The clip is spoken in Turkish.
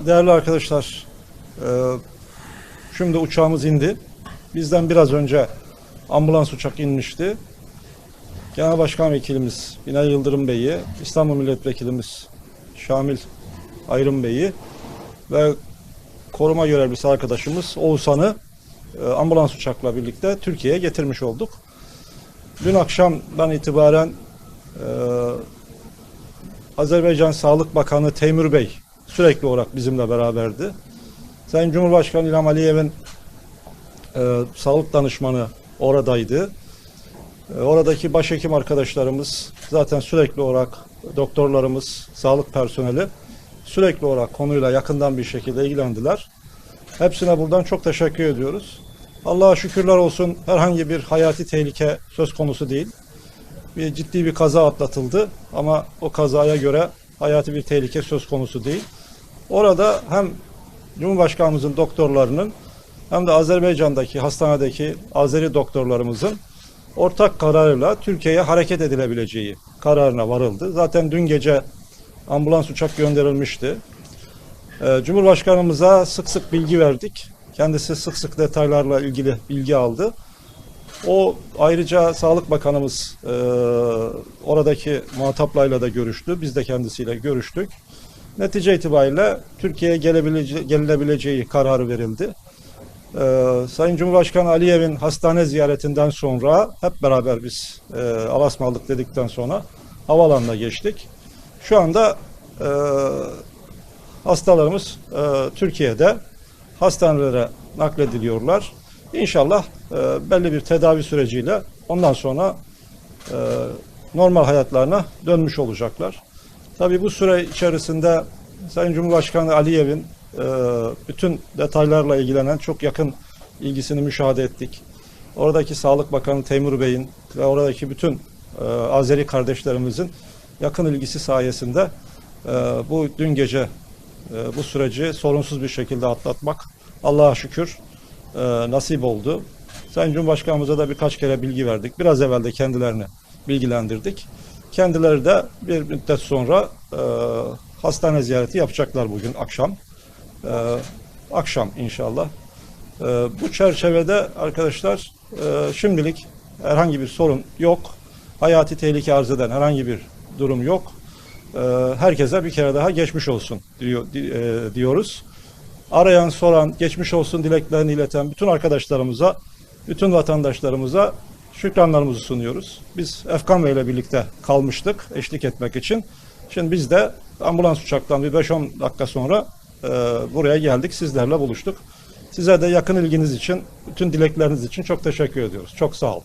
Değerli arkadaşlar, e, şimdi uçağımız indi. Bizden biraz önce ambulans uçak inmişti. Genel Başkan Vekilimiz Binay Yıldırım Bey'i, İstanbul Milletvekilimiz Şamil Ayrım Bey'i ve koruma görevlisi arkadaşımız Oğuzhan'ı e, ambulans uçakla birlikte Türkiye'ye getirmiş olduk. Dün akşamdan itibaren e, Azerbaycan Sağlık Bakanı Teymur Bey sürekli olarak bizimle beraberdi. Sayın Cumhurbaşkanı İlham Aliyev'in e, sağlık danışmanı oradaydı. E, oradaki başhekim arkadaşlarımız zaten sürekli olarak doktorlarımız, sağlık personeli sürekli olarak konuyla yakından bir şekilde ilgilendiler. Hepsine buradan çok teşekkür ediyoruz. Allah'a şükürler olsun herhangi bir hayati tehlike söz konusu değil. Bir ciddi bir kaza atlatıldı ama o kazaya göre hayati bir tehlike söz konusu değil. Orada hem Cumhurbaşkanımızın doktorlarının hem de Azerbaycan'daki hastanedeki Azeri doktorlarımızın ortak kararıyla Türkiye'ye hareket edilebileceği kararına varıldı. Zaten dün gece ambulans uçak gönderilmişti. Ee, Cumhurbaşkanımıza sık sık bilgi verdik. Kendisi sık sık detaylarla ilgili bilgi aldı. O ayrıca Sağlık Bakanımız e, oradaki muhataplarla da görüştü. Biz de kendisiyle görüştük. Netice itibariyle Türkiye'ye gelinebileceği kararı verildi. Ee, Sayın Cumhurbaşkanı Aliyev'in hastane ziyaretinden sonra hep beraber biz e, alasmalık dedikten sonra havalanına geçtik. Şu anda e, hastalarımız e, Türkiye'de hastanelere naklediliyorlar. İnşallah e, belli bir tedavi süreciyle ondan sonra e, normal hayatlarına dönmüş olacaklar. Tabii bu süre içerisinde Sayın Cumhurbaşkanı Aliyev'in e, bütün detaylarla ilgilenen çok yakın ilgisini müşahede ettik. Oradaki Sağlık Bakanı Teymur Bey'in ve oradaki bütün e, Azeri kardeşlerimizin yakın ilgisi sayesinde e, bu dün gece e, bu süreci sorunsuz bir şekilde atlatmak Allah'a şükür e, nasip oldu. Sayın Cumhurbaşkanımıza da birkaç kere bilgi verdik. Biraz evvel de kendilerini bilgilendirdik. Kendileri de bir müddet sonra e, hastane ziyareti yapacaklar bugün akşam. E, akşam inşallah. E, bu çerçevede arkadaşlar e, şimdilik herhangi bir sorun yok. Hayati tehlike arz eden herhangi bir durum yok. E, herkese bir kere daha geçmiş olsun diyor, di- e, diyoruz. Arayan, soran, geçmiş olsun dileklerini ileten bütün arkadaşlarımıza, bütün vatandaşlarımıza şükranlarımızı sunuyoruz. Biz Efkan Bey ile birlikte kalmıştık eşlik etmek için. Şimdi biz de ambulans uçaktan bir 5-10 dakika sonra e, buraya geldik, sizlerle buluştuk. Size de yakın ilginiz için, bütün dilekleriniz için çok teşekkür ediyoruz. Çok sağ olun.